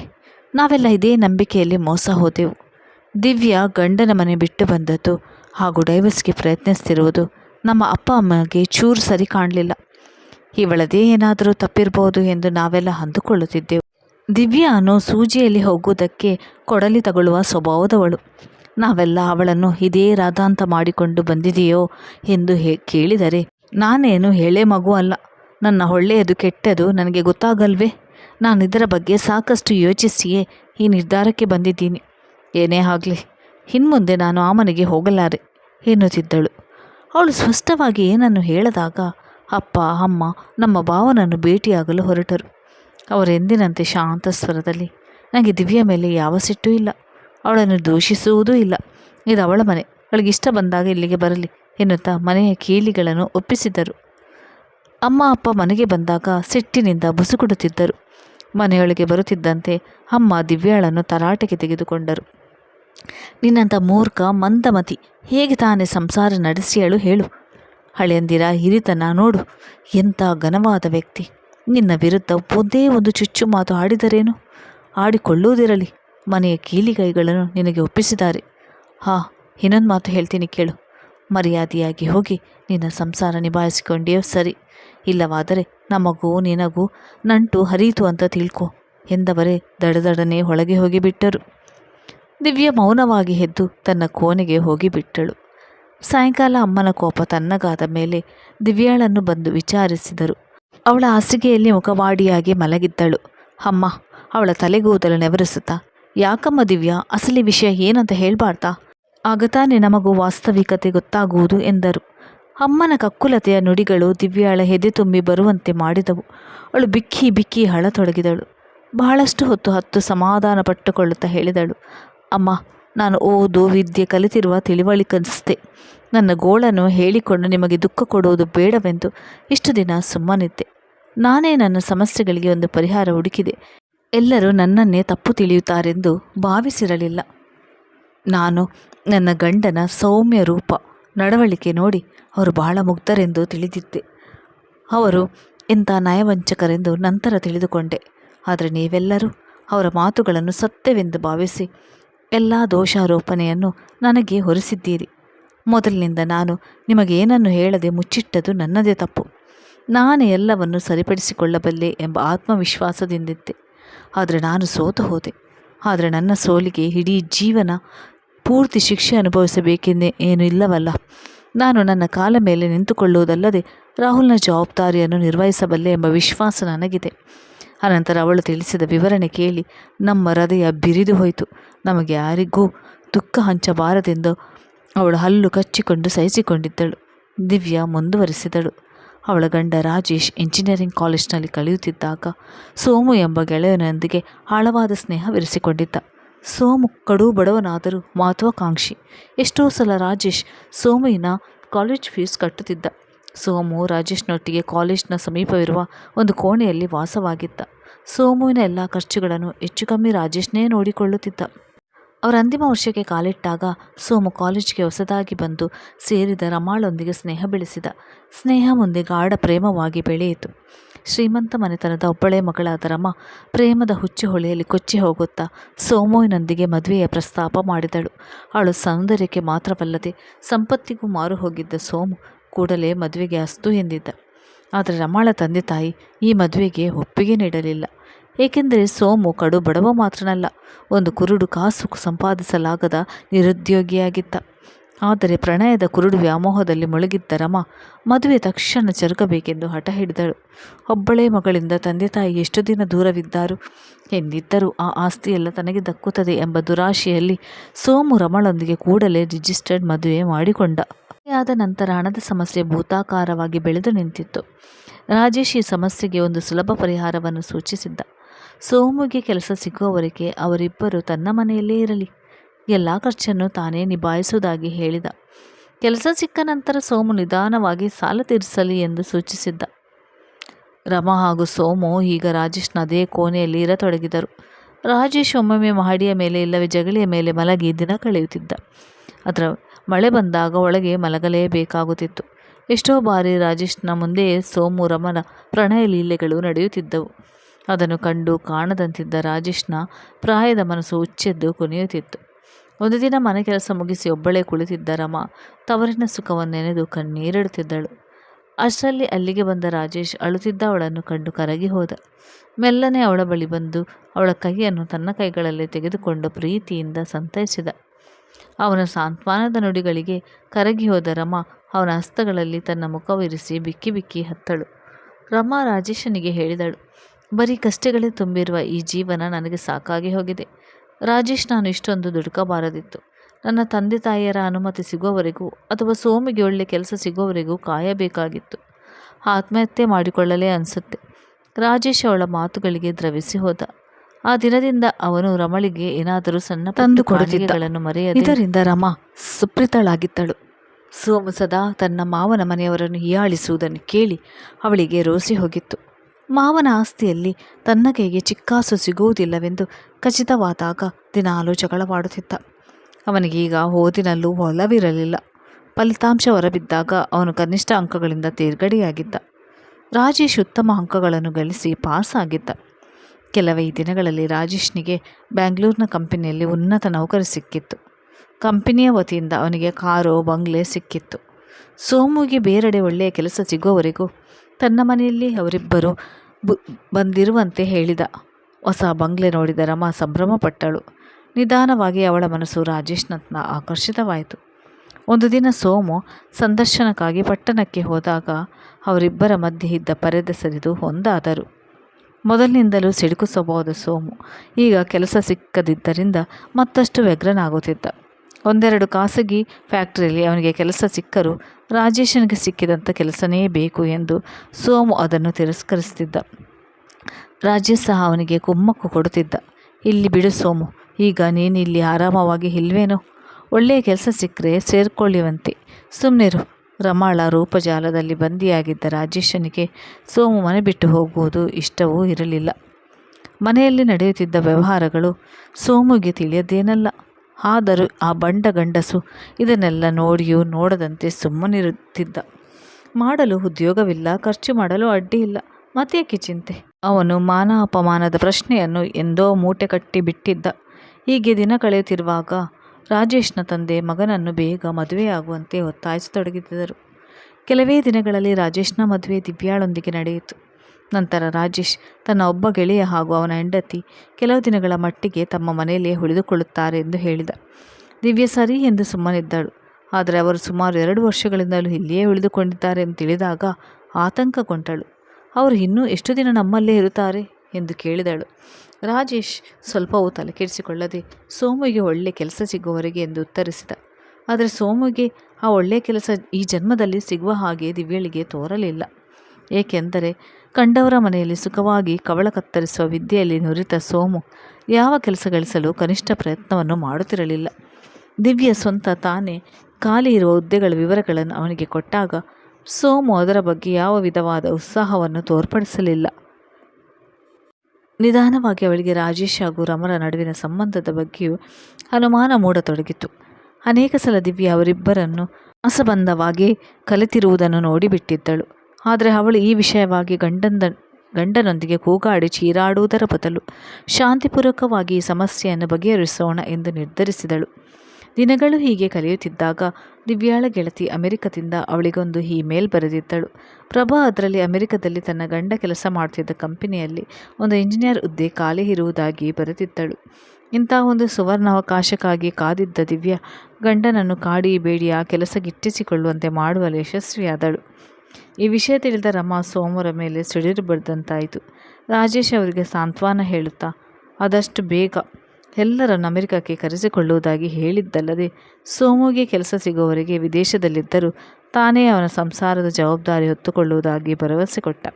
ನಾವೆಲ್ಲ ಇದೇ ನಂಬಿಕೆಯಲ್ಲಿ ಮೋಸ ಹೋದೆವು. ದಿವ್ಯ ಗಂಡನ ಮನೆ ಬಿಟ್ಟು ಬಂದದ್ದು ಹಾಗೂ ಡೈವರ್ಸ್ಗೆ ಪ್ರಯತ್ನಿಸ್ತಿರುವುದು ನಮ್ಮ ಅಪ್ಪ ಅಮ್ಮಗೆ ಚೂರು ಸರಿ ಕಾಣಲಿಲ್ಲ. ಇವಳದೇ ಏನಾದರೂ ತಪ್ಪಿರ್ಬೋದು ಎಂದು ನಾವೆಲ್ಲ ಅಂದುಕೊಳ್ಳುತ್ತಿದ್ದೆವು. ದಿವ್ಯಾನು ಸೂಜಿಯಲ್ಲಿ ಹೋಗುವುದಕ್ಕೆ ಕೊಡಲಿ ತಗೊಳ್ಳುವ ಸ್ವಭಾವದವಳು. ನಾವೆಲ್ಲ ಅವಳನ್ನು ಇದೇ ರಾಧಾಂತ ಮಾಡಿಕೊಂಡು ಬಂದಿದೆಯೋ ಎಂದು ಹೇ ಕೇಳಿದರೆ, ನಾನೇನು ಹೇಳೆ ಮಗು ಅಲ್ಲ. ನನ್ನ ಒಳ್ಳೆಯದು ಕೆಟ್ಟದು ನನಗೆ ಗೊತ್ತಾಗಲ್ವೇ? ನಾನು ಇದರ ಬಗ್ಗೆ ಸಾಕಷ್ಟು ಯೋಚಿಸಿಯೇ ಈ ನಿರ್ಧಾರಕ್ಕೆ ಬಂದಿದ್ದೀನಿ. ಏನೇ ಆಗಲಿ, ಇನ್ಮುಂದೆ ನಾನು ಆ ಮನೆಗೆ ಹೋಗಲಾರೆ, ಎನ್ನುತ್ತಿದ್ದಳು. ಅವಳು ಸ್ಪಷ್ಟವಾಗಿ ಏನನ್ನು ಹೇಳದಾಗ, ಅಪ್ಪ, ಅಮ್ಮ ನಮ್ಮ ಭಾವನನ್ನು ಭೇಟಿಯಾಗಲು ಹೊರಟರು. ಅವರೆಂದಿನಂತೆ ಶಾಂತ ಸ್ವರದಲ್ಲಿ. ನನಗೆ ದಿವ್ಯ ಮೇಲೆ ಯಾವ ಸಿಟ್ಟೂ ಇಲ್ಲ. ಅವಳನ್ನು ದೂಷಿಸುವುದೂ ಇಲ್ಲ. ಇದು ಅವಳ ಮನೆ. ಅವಳಿಗೆ ಇಷ್ಟ ಬಂದಾಗ ಇಲ್ಲಿಗೆ ಬರಲಿ ಎನ್ನುತ್ತಾ ಮನೆಯ ಕೀಲಿಗಳನ್ನು ಒಪ್ಪಿಸಿದರು ಅಮ್ಮ, ಅಪ್ಪ ಮನೆಗೆ ಬಂದಾಗ ಸಿಟ್ಟಿನಿಂದ ಬುಸುಗುಡುತ್ತಿದ್ದರು ಮನೆಯೊಳಗೆ ಬರುತ್ತಿದ್ದಂತೆ ಅಮ್ಮ ದಿವ್ಯಾಳನ್ನು ತರಾಟೆಗೆ ತೆಗೆದುಕೊಂಡರು. ನಿನ್ನಂಥ ಮೂರ್ಖ, ಮಂದಮತಿ, ಹೇಗೆ ತಾನೇ ಸಂಸಾರ ನಡೆಸಿಯಳು ಹೇಳು. ಹಳೆಯಂದಿರ ಹಿರಿತನ ನೋಡು. ಎಂಥ ಘನವಾದ ವ್ಯಕ್ತಿ. ನಿನ್ನ ವಿರುದ್ಧ ಒಂದೇ ಒಂದು ಚುಚ್ಚು ಮಾತು ಆಡಿದರೇನು? ಆಡಿಕೊಳ್ಳುವುದಿರಲಿ. ಮನೆಯ ಕೀಲಿಗೈಗಳನ್ನು ನಿನಗೆ ಒಪ್ಪಿಸಿದ್ದಾರೆ. ಹಾ, ಇನ್ನೊಂದು ಮಾತು ಹೇಳ್ತೀನಿ ಕೇಳು. ಮರ್ಯಾದೆಯಾಗಿ ಹೋಗಿ ನಿನ್ನ ಸಂಸಾರ ನಿಭಾಯಿಸಿಕೊಂಡೇ ಸರಿ. ಇಲ್ಲವಾದರೆ ನಮಗೂ ನಿನಗೂ ನಂಟು ಹರಿಯಿತು ಅಂತ ತಿಳ್ಕೊ ಎಂದವರೇ ದಡದಡನೆ ಒಳಗೆ ಹೋಗಿಬಿಟ್ಟರು. ದಿವ್ಯ ಮೌನವಾಗಿ ಎದ್ದು ತನ್ನ ಕೋಣೆಗೆ ಹೋಗಿಬಿಟ್ಟಳು. ಸಾಯಂಕಾಲ ಅಮ್ಮನ ಕೋಪ ತನ್ನಗಾದ ಮೇಲೆ ದಿವ್ಯಾಳನ್ನು ಬಂದು ವಿಚಾರಿಸಿದರು. ಅವಳ ಹಾಸಿಗೆಯಲ್ಲಿ ಮುಖವಾಡಿಯಾಗಿ ಮಲಗಿದ್ದಳು. ಅಮ್ಮ, ಅವಳ ತಲೆಗೂದಲು ನೆವರಿಸುತ್ತಾ? ಯಾಕಮ್ಮ ದಿವ್ಯಾ, ಅಸಲಿ ವಿಷಯ ಏನಂತ ಹೇಳ್ಬಾರ್ದಾ? ಆಗ ತಾನೇ ನಮಗೂ ವಾಸ್ತವಿಕತೆ ಗೊತ್ತಾಗುವುದು ಎಂದರು. ಅಮ್ಮನ ಕಕ್ಕುಲತೆಯ ನುಡಿಗಳು ದಿವ್ಯಾಳ ಹೆದೆ ತುಂಬಿ ಬರುವಂತೆ ಮಾಡಿದವು. ಅವಳು ಬಿಕ್ಕಿ ಬಿಕ್ಕಿ ಹಳತೊಡಗಿದಳು. ಬಹಳಷ್ಟು ಹೊತ್ತು ಹತ್ತು ಸಮಾಧಾನ ಪಟ್ಟುಕೊಳ್ಳುತ್ತಾ ಹೇಳಿದಳು. ಅಮ್ಮ ನಾನು ಓದು, ವಿದ್ಯೆ ಕಲಿತಿರುವ ತಿಳಿವಳಿಕನಿಸ್ತೆ. ನನ್ನ ಗೋಳನ್ನು ಹೇಳಿಕೊಂಡು ನಿಮಗೆ ದುಃಖ ಕೊಡುವುದು ಬೇಡವೆಂದು ಇಷ್ಟು ದಿನ ಸುಮ್ಮನಿದ್ದೆ. ನಾನೇ ನನ್ನ ಸಮಸ್ಯೆಗಳಿಗೆ ಒಂದು ಪರಿಹಾರ ಹುಡುಕಿದೆ. ಎಲ್ಲರೂ ನನ್ನನ್ನೇ ತಪ್ಪು ತಿಳಿಯುತ್ತಾರೆಂದು ಭಾವಿಸಿರಲಿಲ್ಲ. ನಾನು ನನ್ನ ಗಂಡನ ಸೌಮ್ಯ ರೂಪ, ನಡವಳಿಕೆ ನೋಡಿ ಅವರು ಬಹಳ ಮುಗ್ಧರೆಂದು ತಿಳಿದಿದ್ದೆ. ಅವರು ಎಂಥ ನಯವಂಚಕರೆಂದು ನಂತರ ತಿಳಿದುಕೊಂಡೆ. ಆದರೆ ನೀವೆಲ್ಲರೂ ಅವರ ಮಾತುಗಳನ್ನು ಸತ್ಯವೆಂದು ಭಾವಿಸಿ ಎಲ್ಲ ದೋಷಾರೋಪಣೆಯನ್ನು ನನಗೆ ಹೊರಿಸಿದ್ದೀರಿ. ಮೊದಲಿನಿಂದ ನಾನು ನಿಮಗೇನನ್ನು ಹೇಳದೆ ಮುಚ್ಚಿಟ್ಟದು ನನ್ನದೇ ತಪ್ಪು. ನಾನೇ ಎಲ್ಲವನ್ನು ಸರಿಪಡಿಸಿಕೊಳ್ಳಬಲ್ಲೆ ಎಂಬ ಆತ್ಮವಿಶ್ವಾಸದಿಂದಿದ್ದೆ. ಆದರೆ ನಾನು ಸೋತು ಹೋದೆ. ಆದರೆ ನನ್ನ ಸೋಲಿಗೆ ಇಡೀ ಜೀವನ ಪೂರ್ತಿ ಶಿಕ್ಷೆ ಅನುಭವಿಸಬೇಕೆಂದೇ ಏನೂ ಇಲ್ಲವಲ್ಲ. ನಾನು ನನ್ನ ಕಾಲ ಮೇಲೆ ನಿಂತುಕೊಳ್ಳುವುದಲ್ಲದೆ ರಾಹುಲ್ನ ಜವಾಬ್ದಾರಿಯನ್ನು ನಿರ್ವಹಿಸಬಲ್ಲೆ ಎಂಬ ವಿಶ್ವಾಸ ನನಗಿದೆ. ಅನಂತರ ಅವಳು ತಿಳಿಸಿದ ವಿವರಣೆ ಕೇಳಿ ನಮ್ಮ ಹೃದಯ ಬಿರಿದು ಹೋಯಿತು. ನಮಗೆ ಯಾರಿಗೂ ದುಃಖ ಹಂಚಬಾರದೆಂದು ಅವಳು ಹಲ್ಲು ಕಚ್ಚಿಕೊಂಡು ಸಹಿಸಿಕೊಂಡಿದ್ದಳು. ದಿವ್ಯಾ ಮುಂದುವರಿಸಿದಳು. ಅವಳ ಗಂಡ ರಾಜೇಶ್ ಇಂಜಿನಿಯರಿಂಗ್ ಕಾಲೇಜ್ನಲ್ಲಿ ಕಲಿಯುತ್ತಿದ್ದಾಗ ಸೋಮು ಎಂಬ ಗೆಳೆಯನೊಂದಿಗೆ ಆಳವಾದ ಸ್ನೇಹವಿರಿಸಿಕೊಂಡಿದ್ದ. ಸೋಮು ಕಡು ಬಡವನಾದರೂ ಮಹತ್ವಾಕಾಂಕ್ಷಿ. ಎಷ್ಟೋ ಸಲ ರಾಜೇಶ್ ಸೋಮುವಿನ ಕಾಲೇಜ್ ಫೀಸ್ ಕಟ್ಟುತ್ತಿದ್ದ. ಸೋಮು ರಾಜೇಶ್ನೊಟ್ಟಿಗೆ ಕಾಲೇಜ್ನ ಸಮೀಪವಿರುವ ಒಂದು ಕೋಣೆಯಲ್ಲಿ ವಾಸವಾಗಿದ್ದ. ಸೋಮುವಿನ ಎಲ್ಲ ಖರ್ಚುಗಳನ್ನು ಹೆಚ್ಚು ಕಮ್ಮಿ ರಾಜೇಶ್ನೇ ನೋಡಿಕೊಳ್ಳುತ್ತಿದ್ದ. ಅವರ ಅಂತಿಮ ವರ್ಷಕ್ಕೆ ಕಾಲಿಟ್ಟಾಗ ಸೋಮು ಕಾಲೇಜಿಗೆ ಹೊಸದಾಗಿ ಬಂದು ಸೇರಿದ ರಮಾಳೊಂದಿಗೆ ಸ್ನೇಹ ಬೆಳೆಸಿದ. ಸ್ನೇಹ ಮುಂದೆ ಗಾಢ ಪ್ರೇಮವಾಗಿ ಬೆಳೆಯಿತು. ಶ್ರೀಮಂತ ಮನೆತನದ ಒಬ್ಬಳೇ ಮಗಳಾದ ರಮ ಪ್ರೇಮದ ಹುಚ್ಚು ಹೊಳೆಯಲ್ಲಿ ಕೊಚ್ಚಿ ಹೋಗುತ್ತಾ ಸೋಮುವಿನೊಂದಿಗೆ ಮದುವೆಯ ಪ್ರಸ್ತಾಪ ಮಾಡಿದಳು. ಅವಳು ಸೌಂದರ್ಯಕ್ಕೆ ಮಾತ್ರವಲ್ಲದೆ ಸಂಪತ್ತಿಗೂ ಮಾರು ಹೋಗಿದ್ದ ಸೋಮು ಕೂಡಲೇ ಮದುವೆಗೆ ಅಸ್ತು ಎಂದಿದ್ದ. ಆದರೆ ರಮಾಳ ತಂದೆ ತಾಯಿ ಈ ಮದುವೆಗೆ ಒಪ್ಪಿಗೆ ನೀಡಲಿಲ್ಲ. ಏಕೆಂದರೆ ಸೋಮು ಕಡು ಬಡವ ಮಾತ್ರನಲ್ಲ, ಒಂದು ಕುರುಡು ಕಾಸು ಸಂಪಾದಿಸಲಾಗದ ನಿರುದ್ಯೋಗಿಯಾಗಿದ್ದ. ಆದರೆ ಪ್ರಣಯದ ಕುರುಡು ವ್ಯಾಮೋಹದಲ್ಲಿ ಮುಳುಗಿದ್ದ ರಮ ಮದುವೆ ತಕ್ಷಣ ಜರುಗಬೇಕೆಂದು ಹಠ ಹಿಡಿದಳು. ಒಬ್ಬಳೇ ಮಗಳಿಂದ ತಂದೆ ತಾಯಿ ಎಷ್ಟು ದಿನ ದೂರವಿದ್ದಾರು? ಎಂದಿದ್ದರೂ ಆ ಆಸ್ತಿಯೆಲ್ಲ ತನಗೆ ದಕ್ಕುತ್ತದೆ ಎಂಬ ದುರಾಶೆಯಲ್ಲಿ ಸೋಮು ರಮಳೊಂದಿಗೆ ಕೂಡಲೇ ರಿಜಿಸ್ಟರ್ಡ್ ಮದುವೆ ಮಾಡಿಕೊಂಡ. ಆದ ನಂತರ ಹಣದ ಸಮಸ್ಯೆ ಭೂತಾಕಾರವಾಗಿ ಬೆಳೆದು ನಿಂತಿತ್ತು. ರಾಜೇಶ್ ಈ ಸಮಸ್ಯೆಗೆ ಒಂದು ಸುಲಭ ಪರಿಹಾರವನ್ನು ಸೂಚಿಸಿದ್ದ. ಸೋಮುಗೆ ಕೆಲಸ ಸಿಗುವವರೆಗೆ ಅವರಿಬ್ಬರು ತನ್ನ ಮನೆಯಲ್ಲೇ ಇರಲಿ. ಎಲ್ಲ ಖರ್ಚನ್ನು ತಾನೇ ನಿಭಾಯಿಸುವುದಾಗಿ ಹೇಳಿದ. ಕೆಲಸ ಸಿಕ್ಕ ನಂತರ ಸೋಮು ನಿಧಾನವಾಗಿ ಸಾಲ ತೀರಿಸಲಿ ಎಂದು ಸೂಚಿಸಿದ್ದ. ರಮ ಹಾಗೂ ಸೋಮು ಈಗ ರಾಜೇಶ್ನ ಅದೇ ಕೋಣೆಯಲ್ಲಿ ಇರತೊಡಗಿದರು. ರಾಜೇಶ್ ಒಮ್ಮೊಮ್ಮೆ ಮಹಡಿಯ ಮೇಲೆ ಇಲ್ಲವೇ ಜಗಳಿಯ ಮೇಲೆ ಮಲಗಿ ದಿನ ಕಳೆಯುತ್ತಿದ್ದ. ಅದರ ಮಳೆ ಬಂದಾಗ ಒಳಗೆ ಮಲಗಲೇಬೇಕಾಗುತ್ತಿತ್ತು ಎಷ್ಟೋ ಬಾರಿ ರಾಜೇಶ್ನ ಮುಂದೆ ಸೋಮು ರಮನ ಪ್ರಣಯ ಲೀಲೆಗಳು ನಡೆಯುತ್ತಿದ್ದವು. ಅದನ್ನು ಕಂಡು ಕಾಣದಂತಿದ್ದ ರಾಜೇಶ್ನ ಪ್ರಾಯದ ಮನಸ್ಸು ಉಚ್ಚೆದ್ದು ಕೊನೆಯುತ್ತಿತ್ತು ಒಂದು ದಿನ ಮನೆ ಕೆಲಸ ಮುಗಿಸಿ ಒಬ್ಬಳೇ ಕುಳಿತಿದ್ದ ರಮ ತವರಿನ ಸುಖವನ್ನು ನೆನೆದು ಕಣ್ಣೀರಿಡುತ್ತಿದ್ದಳು. ಅಷ್ಟರಲ್ಲಿ ಅಲ್ಲಿಗೆ ಬಂದ ರಾಜೇಶ್ ಅಳುತ್ತಿದ್ದ ಅವಳನ್ನು ಕಂಡು ಕರಗಿ ಹೋದ. ಮೆಲ್ಲನೆ ಅವಳ ಬಳಿ ಬಂದು ಅವಳ ಕೈಯನ್ನು ತನ್ನ ಕೈಗಳಲ್ಲಿ ತೆಗೆದುಕೊಂಡು ಪ್ರೀತಿಯಿಂದ ಸಂತೈಸಿದ. ಅವನ ಸಾಂತ್ವನದ ನುಡಿಗಳಿಗೆ ಕರಗಿ ಹೋದ ರಮ ಅವನ ಹಸ್ತಗಳಲ್ಲಿ ತನ್ನ ಮುಖವಿರಿಸಿ ಬಿಕ್ಕಿ ಬಿಕ್ಕಿ ಹತ್ತಳು. ರಮ ರಾಜೇಶನಿಗೆ ಹೇಳಿದಳು, ಬರೀ ಕಷ್ಟಗಳೇ ತುಂಬಿರುವ ಈ ಜೀವನ ನನಗೆ ಸಾಕಾಗಿ ಹೋಗಿದೆ. ರಾಜೇಶ್, ನಾನು ಇಷ್ಟೊಂದು ದುಡುಕಬಾರದಿತ್ತು. ನನ್ನ ತಂದೆ ತಾಯಿಯರ ಅನುಮತಿ ಸಿಗುವವರೆಗೂ ಅಥವಾ ಸೋಮಿಗೆ ಒಳ್ಳೆ ಕೆಲಸ ಸಿಗುವವರೆಗೂ ಕಾಯಬೇಕಾಗಿತ್ತು. ಆತ್ಮಹತ್ಯೆ ಮಾಡಿಕೊಳ್ಳಲೇ ಅನಿಸುತ್ತೆ. ರಾಜೇಶ್ ಅವಳ ಮಾತುಗಳಿಗೆ ದ್ರವಿಸಿ ಹೋದ. ಆ ದಿನದಿಂದ ಅವನು ರಮಳಿಗೆ ಏನಾದರೂ ಸಣ್ಣ ತಂದು ಕೊಡುತ್ತಿದ್ದಗಳನ್ನು ಮರೆಯದೆ ಇದರಿಂದ ರಮ ಸುಪ್ರೀತಳಾಗಿದ್ದಳು. ಸೋಮು ಸದಾ ತನ್ನ ಮಾವನ ಮನೆಯವರನ್ನು ಹೀಯಾಳಿಸುವುದನ್ನು ಕೇಳಿ ಅವಳಿಗೆ ರೋಸಿ ಹೋಗಿತ್ತು. ಮಾವನ ಆಸ್ತಿಯಲ್ಲಿ ತನ್ನ ಕೈಗೆ ಚಿಕ್ಕಾಸು ಸಿಗುವುದಿಲ್ಲವೆಂದು ಖಚಿತವಾದಾಗ ದಿನಾಲೂ ಜಗಳವಾಡುತ್ತಿದ್ದ ಅವನಿಗೀಗ ಓದಿನಲ್ಲೂ ಒಲವಿರಲಿಲ್ಲ. ಫಲಿತಾಂಶ ಹೊರಬಿದ್ದಾಗ ಅವನು ಕನಿಷ್ಠ ಅಂಕಗಳಿಂದ ತೇರ್ಗಡೆಯಾಗಿದ್ದ. ರಾಜೇಶ್ ಉತ್ತಮ ಅಂಕಗಳನ್ನು ಗಳಿಸಿ ಪಾಸ್ ಆಗಿದ್ದ ಕೆಲವೇ ದಿನಗಳಲ್ಲಿ ರಾಜೇಶ್ನಿಗೆ ಬ್ಯಾಂಗ್ಳೂರಿನ ಕಂಪನಿಯಲ್ಲಿ ಉನ್ನತ ನೌಕರಿ ಸಿಕ್ಕಿತ್ತು. ಕಂಪನಿಯ ವತಿಯಿಂದ ಅವನಿಗೆ ಕಾರು, ಬಂಗ್ಲೆ ಸಿಕ್ಕಿತ್ತು. ಸೋಮುಗೆ ಬೇರೆಡೆ ಒಳ್ಳೆಯ ಕೆಲಸ ಸಿಗುವವರೆಗೂ ತನ್ನ ಮನೆಯಲ್ಲಿ ಅವರಿಬ್ಬರು ಬಂದಿರುವಂತೆ ಹೇಳಿದ. ಹೊಸ ಬಂಗ್ಲೆ ನೋಡಿದ ರಮ ಸಂಭ್ರಮಪಟ್ಟಳು. ನಿಧಾನವಾಗಿ ಅವಳ ಮನಸ್ಸು ರಾಜೇಶ್ನತ್ನ ಆಕರ್ಷಿತವಾಯಿತು. ಒಂದು ದಿನ ಸೋಮು ಸಂದರ್ಶನಕ್ಕಾಗಿ ಪಟ್ಟಣಕ್ಕೆ ಹೋದಾಗ ಅವರಿಬ್ಬರ ಮಧ್ಯೆ ಇದ್ದ ಪರದೆ ಸರಿದು, ಒಂದಾದರು. ಮೊದಲಿನಿಂದಲೂ ಸಿಡುಕು ಸ್ವಭಾವದ ಸೋಮು. ಈಗ ಕೆಲಸ ಸಿಕ್ಕದಿದ್ದರಿಂದ ಮತ್ತಷ್ಟು ವ್ಯಗ್ರನಾಗುತ್ತಿದ್ದ. ಒಂದೆರಡು ಖಾಸಗಿ ಫ್ಯಾಕ್ಟರಿಯಲ್ಲಿ ಅವನಿಗೆ ಕೆಲಸ ಸಿಕ್ಕರೂ ರಾಜೇಶನಿಗೆ ಸಿಕ್ಕಿದಂಥ ಕೆಲಸನೇ ಬೇಕು ಎಂದು ಸೋಮು ಅದನ್ನು ತಿರಸ್ಕರಿಸುತ್ತಿದ್ದ. ರಾಜೇಶ್ ಸಹ ಅವನಿಗೆ ಕುಮ್ಮಕ್ಕು ಕೊಡುತ್ತಿದ್ದ. ಇಲ್ಲಿ ಬಿಡು ಸೋಮು, ಈಗ ನೀನು ಇಲ್ಲಿ ಆರಾಮವಾಗಿ ಇಲ್ವೇನೋ? ಒಳ್ಳೆಯ ಕೆಲಸ ಸಿಕ್ಕರೆ ಸೇರಿಕೊಳ್ಳಿವಂತೆ. ಸುಮ್ಮನಿರು ರಮಾಳ ರೂಪಜಾಲದಲ್ಲಿ ಬಂದಿಯಾಗಿದ್ದ ರಾಜೇಶನಿಗೆ ಸೋಮು ಮನೆ ಬಿಟ್ಟು ಹೋಗುವುದು ಇಷ್ಟವೂ ಇರಲಿಲ್ಲ. ಮನೆಯಲ್ಲಿ ನಡೆಯುತ್ತಿದ್ದ ವ್ಯವಹಾರಗಳು ಸೋಮುಗೆ ತಿಳಿಯದೇನಲ್ಲ. ಆದರೂ ಆ ಬಂಡ ಗಂಡಸು ಇದನ್ನೆಲ್ಲ ನೋಡಿಯೂ ನೋಡದಂತೆ ಸುಮ್ಮನಿರುತ್ತಿದ್ದ. ಮಾಡಲು ಉದ್ಯೋಗವಿಲ್ಲ, ಖರ್ಚು ಮಾಡಲು ಅಡ್ಡಿ ಇಲ್ಲ. ಮತ್ತೇಕೆ ಚಿಂತೆ? ಅವನು ಮಾನ ಅಪಮಾನದ ಪ್ರಶ್ನೆಯನ್ನು ಎಂದೋ ಮೂಟೆ ಕಟ್ಟಿ ಬಿಟ್ಟಿದ್ದ. ಹೀಗೆ ದಿನ ಕಳೆಯುತ್ತಿರುವಾಗ ರಾಜೇಶ್ನ ತಂದೆ ಮಗನನ್ನು ಬೇಗ ಮದುವೆಯಾಗುವಂತೆ ಒತ್ತಾಯಿಸತೊಡಗಿದ್ದರು ಕೆಲವೇ ದಿನಗಳಲ್ಲಿ ರಾಜೇಶ್ನ ಮದುವೆ ದಿವ್ಯಾಳೊಂದಿಗೆ ನಡೆಯಿತು. ನಂತರ ರಾಜೇಶ್ ತನ್ನ ಒಬ್ಬ ಗೆಳೆಯ ಹಾಗೂ ಅವನ ಹೆಂಡತಿ ಕೆಲವು ದಿನಗಳ ಮಟ್ಟಿಗೆ ತಮ್ಮ ಮನೆಯಲ್ಲಿಯೇ ಉಳಿದುಕೊಳ್ಳುತ್ತಾರೆ ಎಂದು ಹೇಳಿದ. ದಿವ್ಯ ಸರಿ ಎಂದು ಸುಮ್ಮನಿದ್ದಳು. ಆದರೆ ಅವರು ಸುಮಾರು ಎರಡು ವರ್ಷಗಳಿಂದಲೂ ಇಲ್ಲಿಯೇ ಉಳಿದುಕೊಂಡಿದ್ದಾರೆ ಎಂದು ತಿಳಿದಾಗ ಆತಂಕಗೊಂಡಳು. ಅವರು ಇನ್ನೂ ಎಷ್ಟು ದಿನ ನಮ್ಮಲ್ಲೇ ಇರುತ್ತಾರೆ? ಎಂದು ಕೇಳಿದಳು. ರಾಜೇಶ್ ಸ್ವಲ್ಪವೂ ತಲೆಕೆಡಿಸಿಕೊಳ್ಳದೆ ಸೋಮುಗೆ ಒಳ್ಳೆ ಕೆಲಸ ಸಿಗುವವರೆಗೆ ಎಂದು ಉತ್ತರಿಸಿದ. ಆದರೆ ಸೋಮುಗೆ ಆ ಒಳ್ಳೆಯ ಕೆಲಸ ಈ ಜನ್ಮದಲ್ಲಿ ಸಿಗುವ ಹಾಗೆ ದಿವ್ಯಳಿಗೆ ತೋರಲಿಲ್ಲ. ಏಕೆಂದರೆ ಕಂಡವರ ಮನೆಯಲ್ಲಿ ಸುಖವಾಗಿ ಕವಳ ಕತ್ತರಿಸುವ ವಿದ್ಯೆಯಲ್ಲಿ ನುರಿತ ಸೋಮು ಯಾವ ಕೆಲಸ ಗಳಿಸಲು ಕನಿಷ್ಠ ಪ್ರಯತ್ನವನ್ನು ಮಾಡುತ್ತಿರಲಿಲ್ಲ. ದಿವ್ಯ ಸ್ವಂತ ತಾನೇ ಖಾಲಿ ಇರುವ ಹುದ್ದೆಗಳ ವಿವರಗಳನ್ನು ಅವನಿಗೆ ಕೊಟ್ಟಾಗ ಸೋಮು ಅದರ ಬಗ್ಗೆ ಯಾವ ವಿಧವಾದ ಉತ್ಸಾಹವನ್ನು ತೋರ್ಪಡಿಸಲಿಲ್ಲ. ನಿಧಾನವಾಗಿ ಅವಳಿಗೆ ರಾಜೇಶ್ ಹಾಗೂ ರಮರ ನಡುವಿನ ಸಂಬಂಧದ ಬಗ್ಗೆಯೂ ಅನುಮಾನ ಮೂಡತೊಡಗಿತು. ಅನೇಕ ಸಲ ದಿವ್ಯ ಅವರಿಬ್ಬರನ್ನು ಅಸಬಂಧವಾಗಿ ಕಲಿತಿರುವುದನ್ನು ನೋಡಿಬಿಟ್ಟಿದ್ದಳು ಆದರೆ ಅವಳು ಈ ವಿಷಯವಾಗಿ ಗಂಡಂದ, ಗಂಡನೊಂದಿಗೆ ಕೂಗಾಡಿ ಚೀರಾಡುವುದರ ಬದಲು ಶಾಂತಿಪೂರ್ವಕವಾಗಿ ಈ ಸಮಸ್ಯೆಯನ್ನು ಬಗೆಹರಿಸೋಣ ಎಂದು ನಿರ್ಧರಿಸಿದಳು. ದಿನಗಳು ಹೀಗೆ ಕಲಿಯುತ್ತಿದ್ದಾಗ ದಿವ್ಯಾಳ ಗೆಳತಿ ಅಮೆರಿಕದಿಂದ ಅವಳಿಗೊಂದು ಇಮೇಲ್ ಬರೆದಿದ್ದಳು. ಪ್ರಭಾ ಅದರಲ್ಲಿ ಅಮೆರಿಕದಲ್ಲಿ ತನ್ನ ಗಂಡ ಕೆಲಸ ಮಾಡುತ್ತಿದ್ದ ಕಂಪನಿಯಲ್ಲಿ ಒಂದು ಇಂಜಿನಿಯರ್ ಹುದ್ದೆ ಖಾಲಿ ಇರುವುದಾಗಿ ಬರೆದಿದ್ದಳು. ಇಂಥ ಒಂದು ಸುವರ್ಣಾವಕಾಶಕ್ಕಾಗಿ ಕಾದಿದ್ದ ದಿವ್ಯ ಗಂಡನನ್ನು ಕಾಡಿ ಬೇಡಿಯ ಕೆಲಸ ಗಿಟ್ಟಿಸಿಕೊಳ್ಳುವಂತೆ ಮಾಡುವಲ್ಲಿ ಯಶಸ್ವಿಯಾದಳು. ಈ ವಿಷಯ ತಿಳಿದ ರಮಾ ಸೋಮರ ಮೇಲೆ ಸಿಡಿರು ಬರೆದಂತಾಯಿತು. ರಾಜೇಶ್ ಅವರಿಗೆ ಸಾಂತ್ವನ ಹೇಳುತ್ತಾ, ಆದಷ್ಟು ಬೇಗ. ಎಲ್ಲರನ್ನು ಅಮೆರಿಕಕ್ಕೆ ಕರೆಸಿಕೊಳ್ಳುವುದಾಗಿ ಹೇಳಿದ್ದಲ್ಲದೆ ಸೋಮುಗೆ ಕೆಲಸ ಸಿಗುವವರೆಗೆ ವಿದೇಶದಲ್ಲಿದ್ದರೂ ತಾನೇ ಅವನ ಸಂಸಾರದ ಜವಾಬ್ದಾರಿ ಹೊತ್ತುಕೊಳ್ಳುವುದಾಗಿ ಭರವಸೆ ಕೊಟ್ಟ.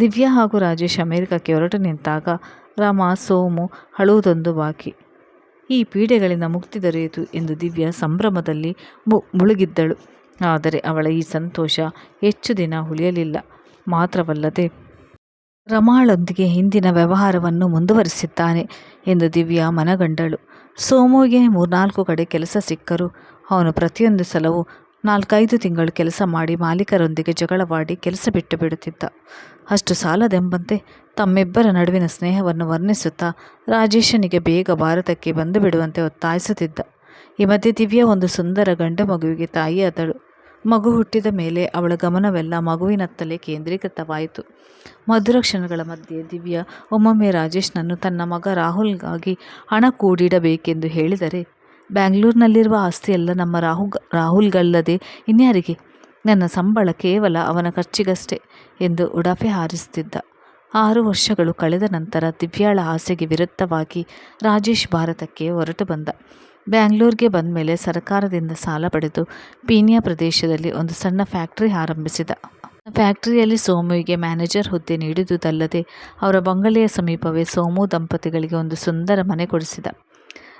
ದಿವ್ಯಾ ಹಾಗೂ ರಾಜೇಶ್ ಅಮೆರಿಕಕ್ಕೆ ಹೊರಟು ನಿಂತಾಗ ರಾಮ, ಸೋಮು ಹಳುವುದೊಂದು ಬಾಕಿ. ಈ ಪೀಡೆಗಳಿಂದ ಮುಕ್ತಿ ದೊರೆಯಿತು ಎಂದು ದಿವ್ಯಾ ಸಂಭ್ರಮದಲ್ಲಿ ಮುಳುಗಿದ್ದಳು. ಆದರೆ ಅವಳ ಈ ಸಂತೋಷ ಹೆಚ್ಚು ದಿನ ಉಳಿಯಲಿಲ್ಲ. ಮಾತ್ರವಲ್ಲದೆ ರಮಾಳೊಂದಿಗೆ ಹಿಂದಿನ ವ್ಯವಹಾರವನ್ನು ಮುಂದುವರಿಸಿದ್ದಾನೆ ಎಂದು ದಿವ್ಯಾ ಮನಗಂಡಳು. ಸೋಮುಗೆ ಮೂರ್ನಾಲ್ಕು ಕಡೆ ಕೆಲಸ ಸಿಕ್ಕರು. ಅವನು ಪ್ರತಿಯೊಂದು ಸಲವೂ ನಾಲ್ಕೈದು ತಿಂಗಳು ಕೆಲಸ ಮಾಡಿ ಮಾಲೀಕರೊಂದಿಗೆ ಜಗಳವಾಡಿ ಕೆಲಸ ಬಿಟ್ಟು ಬಿಡುತ್ತಿದ್ದ. ಅಷ್ಟು ಸಾಲದೆಂಬಂತೆ ತಮ್ಮಿಬ್ಬರ ನಡುವಿನ ಸ್ನೇಹವನ್ನು ವರ್ಣಿಸುತ್ತಾ ರಾಜೇಶನಿಗೆ ಬೇಗ ಭಾರತಕ್ಕೆ ಬಂದು ಬಿಡುವಂತೆ ಒತ್ತಾಯಿಸುತ್ತಿದ್ದ. ಈ ಮಧ್ಯೆ ದಿವ್ಯಾ ಒಂದು ಸುಂದರ ಗಂಡ ಮಗುವಿಗೆ ತಾಯಿಯಾದಳು. ಮಗು ಹುಟ್ಟಿದ ಮೇಲೆ ಅವಳ ಗಮನವೆಲ್ಲ ಮಗುವಿನತ್ತಲೇ ಕೇಂದ್ರೀಕೃತವಾಯಿತು. ಮಧುರ ಕ್ಷಣಗಳ ಮಧ್ಯೆ ದಿವ್ಯಾ, ಒಮ್ಮೊಮ್ಮೆ ರಾಜೇಶ್ನನ್ನು ತನ್ನ ಮಗ ರಾಹುಲ್ಗಾಗಿ ಹಣ ಕೂಡಿಡಬೇಕೆಂದು ಹೇಳಿದರೆ, ಬ್ಯಾಂಗ್ಳೂರಿನಲ್ಲಿರುವ ಆಸ್ತಿಯೆಲ್ಲ ನಮ್ಮ ರಾಹು, ರಾಹುಲ್ಗಲ್ಲದೆ ಇನ್ಯಾರಿಗೆ? ನನ್ನ ಸಂಬಳ ಕೇವಲ ಅವನ ಖರ್ಚಿಗಷ್ಟೇ ಎಂದು ಉಡಾಫೆ ಹಾರಿಸುತ್ತಿದ್ದ. ಆರು ವರ್ಷಗಳು ಕಳೆದ ನಂತರ ದಿವ್ಯಾಳ ಆಸೆಗೆ ವಿರುದ್ಧವಾಗಿ ರಾಜೇಶ್ ಭಾರತಕ್ಕೆ ಹೊರಟು ಬಂದ. ಬ್ಯಾಂಗ್ಳೂರ್ಗೆ ಬಂದ ಮೇಲೆ ಸರ್ಕಾರದಿಂದ ಸಾಲ ಪಡೆದು ಪೀನಿಯಾ ಪ್ರದೇಶದಲ್ಲಿ ಒಂದು ಸಣ್ಣ ಫ್ಯಾಕ್ಟರಿ ಆರಂಭಿಸಿದ. ಫ್ಯಾಕ್ಟರಿಯಲ್ಲಿ ಸೋಮುವಿಗೆ ಮ್ಯಾನೇಜರ್ ಹುದ್ದೆ ನೀಡಿದುದಲ್ಲದೆ ಅವರ ಬಂಗಲೆಯ ಸಮೀಪವೇ ಸೋಮು ದಂಪತಿಗಳಿಗೆ ಒಂದು ಸುಂದರ ಮನೆ ಕೊಡಿಸಿದ.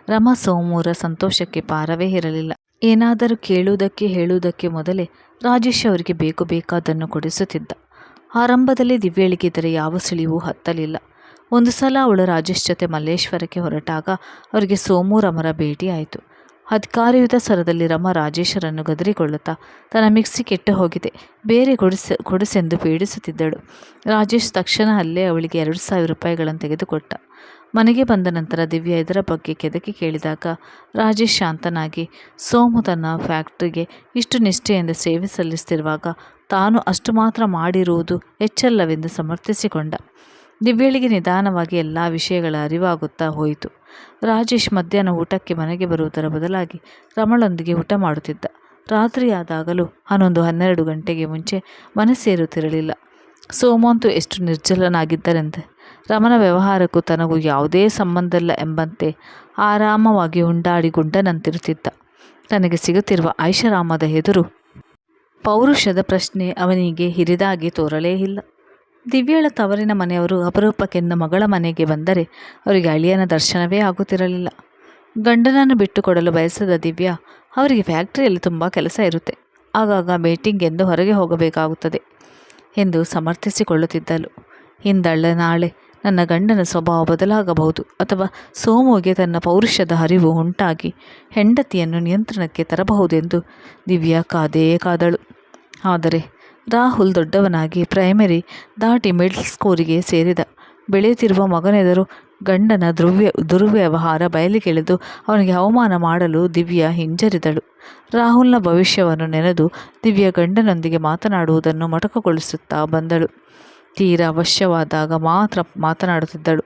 ರಮ ಸೋಮುರ ಸಂತೋಷಕ್ಕೆ ಪಾರವೇ ಇರಲಿಲ್ಲ. ಏನಾದರೂ ಕೇಳುವುದಕ್ಕೆ ಹೇಳುವುದಕ್ಕೆ ಮೊದಲೇ ರಾಜೇಶ್ ಅವರಿಗೆ ಬೇಕು ಬೇಕಾದನ್ನು ಕೊಡಿಸುತ್ತಿದ್ದ. ಆರಂಭದಲ್ಲಿ ದಿವ್ಯಳಿಗೆ ಇದರ ಯಾವ ಸುಳಿವೂ ಹತ್ತಲಿಲ್ಲ. ಒಂದು ಸಲ ಅವಳು ರಾಜೇಶ್ ಜೊತೆ ಮಲ್ಲೇಶ್ವರಕ್ಕೆ ಹೊರಟಾಗ ಅವರಿಗೆ ಸೋಮು ರಮರ ಭೇಟಿಯಾಯಿತು ಅಧಿಕಾರಯುತ ಸ್ವರದಲ್ಲಿ ರಮ ರಾಜೇಶರನ್ನು ಗದರಿಕೊಳ್ಳುತ್ತಾ ತನ್ನ ಮಿಕ್ಸಿ ಕೆಟ್ಟು ಹೋಗಿದೆ. ಬೇರೆ ಕೊಡಿಸ ಕೊಡಿಸೆಂದು ಪೀಡಿಸುತ್ತಿದ್ದಳು. ರಾಜೇಶ್ ತಕ್ಷಣ ಅಲ್ಲೇ ಅವಳಿಗೆ ಎರಡು ಸಾವಿರ ರೂಪಾಯಿಗಳನ್ನು ತೆಗೆದುಕೊಟ್ಟ. ಮನೆಗೆ ಬಂದ ನಂತರ ದಿವ್ಯ ಇದರ ಬಗ್ಗೆ ಕೆದಕಿ ಕೇಳಿದಾಗ ರಾಜೇಶ್ ಶಾಂತನಾಗಿ, ಸೋಮು ತನ್ನ ಫ್ಯಾಕ್ಟ್ರಿಗೆ ಇಷ್ಟು ನಿಷ್ಠೆಯಿಂದ ಸೇವೆ ಸಲ್ಲಿಸುತ್ತಿರುವಾಗ ತಾನು ಅಷ್ಟು ಮಾತ್ರ ಮಾಡಿರುವುದು ಹೆಚ್ಚಲ್ಲವೆಂದು ಸಮರ್ಥಿಸಿಕೊಂಡ. ದಿವ್ಯಳಿಗೆ ನಿಧಾನವಾಗಿ ಎಲ್ಲ ವಿಷಯಗಳ ಅರಿವಾಗುತ್ತಾ ಹೋಯಿತು. ರಾಜೇಶ್ ಮಧ್ಯಾಹ್ನ ಊಟಕ್ಕೆ ಮನೆಗೆ ಬರುವುದರ ಬದಲಾಗಿ ರಮಳೊಂದಿಗೆ ಊಟ ಮಾಡುತ್ತಿದ್ದ. ರಾತ್ರಿಯಾದಾಗಲೂ ಹನ್ನೊಂದು ಹನ್ನೆರಡು ಗಂಟೆಗೆ ಮುಂಚೆ ಮನೆ ಸೇರುತ್ತಿರಲಿಲ್ಲ. ಸೋಮಂತು ಎಷ್ಟು ನಿರ್ಜಲನಾಗಿದ್ದರೆಂದೆ. ರಮನ ವ್ಯವಹಾರಕ್ಕೂ ತನಗೂ ಯಾವುದೇ ಸಂಬಂಧವಿಲ್ಲ ಎಂಬಂತೆ ಆರಾಮವಾಗಿ ಉಂಡಾಡಿ ಗುಂಡನಂತಿರುತ್ತಿದ್ದ. ತನಗೆ ಸಿಗುತ್ತಿರುವ ಐಷಾರಾಮದ ಎದುರು ಪೌರುಷದ ಪ್ರಶ್ನೆ ಅವನಿಗೆ ಹಿರಿದಾಗಿ ತೋರಲೇ ಇಲ್ಲ. ದಿವ್ಯಳ ತವರಿನ ಮನೆಯವರು ಅಪರೂಪಕ್ಕೆಂದ ಮಗಳ ಮನೆಗೆ ಬಂದರೆ ಅವರಿಗೆ ಅಳಿಯನ ದರ್ಶನವೇ ಆಗುತ್ತಿರಲಿಲ್ಲ. ಗಂಡನನ್ನು ಬಿಟ್ಟುಕೊಡಲು ಬಯಸದ ದಿವ್ಯಾ ಅವರಿಗೆ ಫ್ಯಾಕ್ಟರಿಯಲ್ಲಿ ತುಂಬ ಕೆಲಸ ಇರುತ್ತೆ. ಆಗಾಗ ಮೀಟಿಂಗ್ ಎಂದು ಹೊರಗೆ ಹೋಗಬೇಕಾಗುತ್ತದೆ ಎಂದು ಸಮರ್ಥಿಸಿಕೊಳ್ಳುತ್ತಿದ್ದಳು. ಹಿಂದಳ್ಳ ನಾಳೆ ನನ್ನ ಗಂಡನ ಸ್ವಭಾವ ಬದಲಾಗಬಹುದು ಅಥವಾ ಸೋಮುವಿಗೆ ತನ್ನ ಪೌರುಷದ ಹರಿವು ಉಂಟಾಗಿ ಹೆಂಡತಿಯನ್ನು ನಿಯಂತ್ರಣಕ್ಕೆ ತರಬಹುದೆಂದು ದಿವ್ಯಾ ಕಾದೇ ಕಾದಳು. ಆದರೆ ರಾಹುಲ್ ದೊಡ್ಡವನಾಗಿ ಪ್ರೈಮರಿ ದಾಟಿ ಮಿಡ್ಲ್ ಸ್ಕೂಲಿಗೆ ಸೇರಿದ. ಬೆಳೆಯುತ್ತಿರುವ ಮಗನೆದುರು ಗಂಡನ ದುರ್ವ್ಯ ದುರ್ವ್ಯವಹಾರ ಬಯಲಿಗೆಳೆದು ಅವನಿಗೆ ಅವಮಾನ ಮಾಡಲು ದಿವ್ಯಾ ಹಿಂಜರಿದಳು. ರಾಹುಲ್ನ ಭವಿಷ್ಯವನ್ನು ನೆನೆದು ದಿವ್ಯಾ ಗಂಡನೊಂದಿಗೆ ಮಾತನಾಡುವುದನ್ನು ಮೊಟಕುಗೊಳಿಸುತ್ತಾ ಬಂದಳು. ತೀರ ಅವಶ್ಯವಾದಾಗ ಮಾತ್ರ ಮಾತನಾಡುತ್ತಿದ್ದಳು.